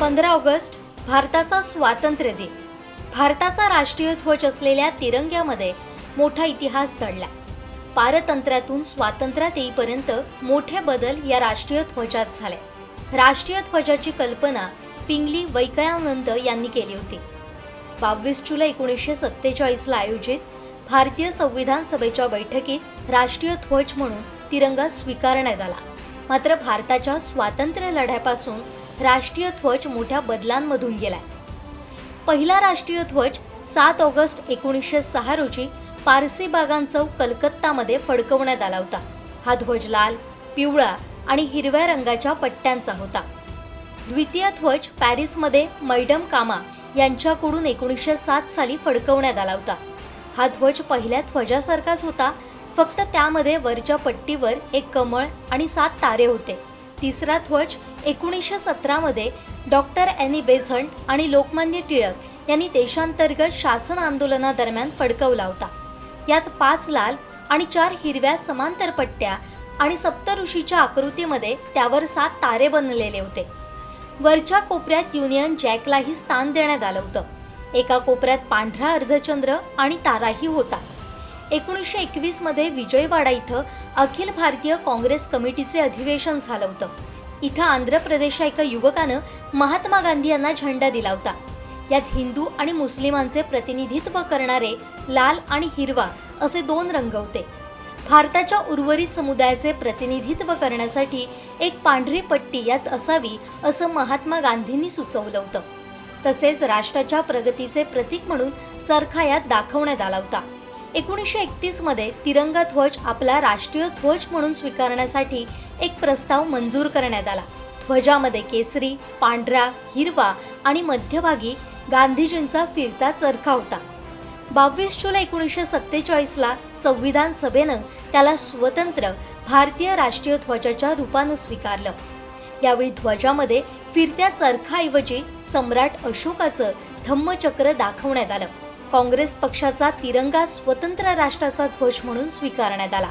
पंधरा ऑगस्ट भारताचा स्वातंत्र्य दिन. भारताचा राष्ट्रीय ध्वज असलेल्या तिरंग्यामध्ये मोठा इतिहास दडला. पारतंत्र्यातून स्वातंत्र्यात येईपर्यंत मोठे बदल या राष्ट्रीय ध्वजात झाले. राष्ट्रीय ध्वजाची कल्पना पिंगली वैकयानंद यांनी केली होती. बावीस जुलै एकोणीसशे सत्तेचाळीसला आयोजित भारतीय संविधान सभेच्या बैठकीत राष्ट्रीय ध्वज म्हणून तिरंगा स्वीकारण्यात आला. मात्र भारताच्या स्वातंत्र्य लढ्यापासून राष्ट्रीय ध्वज मोठ्या बदलांमधून गेलाय. पहिला राष्ट्रीय ध्वज सात ऑगस्ट एकोणीसशे सहा रोजी पारसी बागान चौक कलकत्तामध्ये फडकवण्यात आला होता. हा ध्वज लाल पिवळा आणि हिरव्या रंगाच्या पट्ट्यांचा होता. द्वितीय ध्वज पॅरिसमध्ये मैडम कामा यांच्याकडून एकोणीसशे सात साली फडकवण्यात आला होता. हा ध्वज पहिल्या ध्वजासारखाच होता फक्त त्यामध्ये वरच्या पट्टीवर एक कमळ आणि सात तारे होते. तिसरा ध्वज एकोणीसशे सतरामध्ये डॉक्टर एनी बेझंट आणि लोकमान्य टिळक यांनी देशांतर्गत शासन आंदोलनादरम्यान फडकवला होता. यात पाच लाल आणि चार हिरव्या समांतर पट्ट्या आणि सप्तऋषीच्या आकृतीमध्ये त्यावर सात तारे बनलेले होते. वरच्या कोपऱ्यात युनियन जॅकलाही स्थान देण्यात आलं होतं. एका कोपऱ्यात पांढरा अर्धचंद्र आणि ताराही होता. एकोणीसशे एकवीसमध्ये विजयवाडा इथं अखिल भारतीय काँग्रेस कमिटीचे अधिवेशन झालं होतं. इथं आंध्र प्रदेशच्या एका युवकानं महात्मा गांधी यांना झेंडा दिला होता. यात हिंदू आणि मुस्लिमांचे प्रतिनिधित्व करणारे लाल आणि हिरवा असे दोन रंग होते. भारताच्या उर्वरित समुदायाचे प्रतिनिधित्व करण्यासाठी एक पांढरी पट्टी यात असावी असं महात्मा गांधींनी सुचवलं होतं. तसेच राष्ट्राच्या प्रगतीचे प्रतीक म्हणून चरखा यात दाखवण्यात आला होता. एकोणीसशे एकतीसमध्ये तिरंगा ध्वज आपला राष्ट्रीय ध्वज म्हणून स्वीकारण्यासाठी एक प्रस्ताव मंजूर करण्यात आला. ध्वजामध्ये केसरी पांढरा हिरवा आणि मध्यभागी गांधीजींचा फिरता चरखा होता. बावीस जुलै एकोणीसशे सत्तेचाळीसला संविधान सभेनं त्याला स्वतंत्र भारतीय राष्ट्रीय ध्वजाच्या रूपानं स्वीकारलं. यावेळी ध्वजामध्ये फिरत्या चरखाऐवजी सम्राट अशोकाचं धम्मचक्र दाखवण्यात आलं. काँग्रेस पक्षाचा तिरंगा स्वतंत्र राष्ट्राचा ध्वज म्हणून स्वीकारण्यात आला.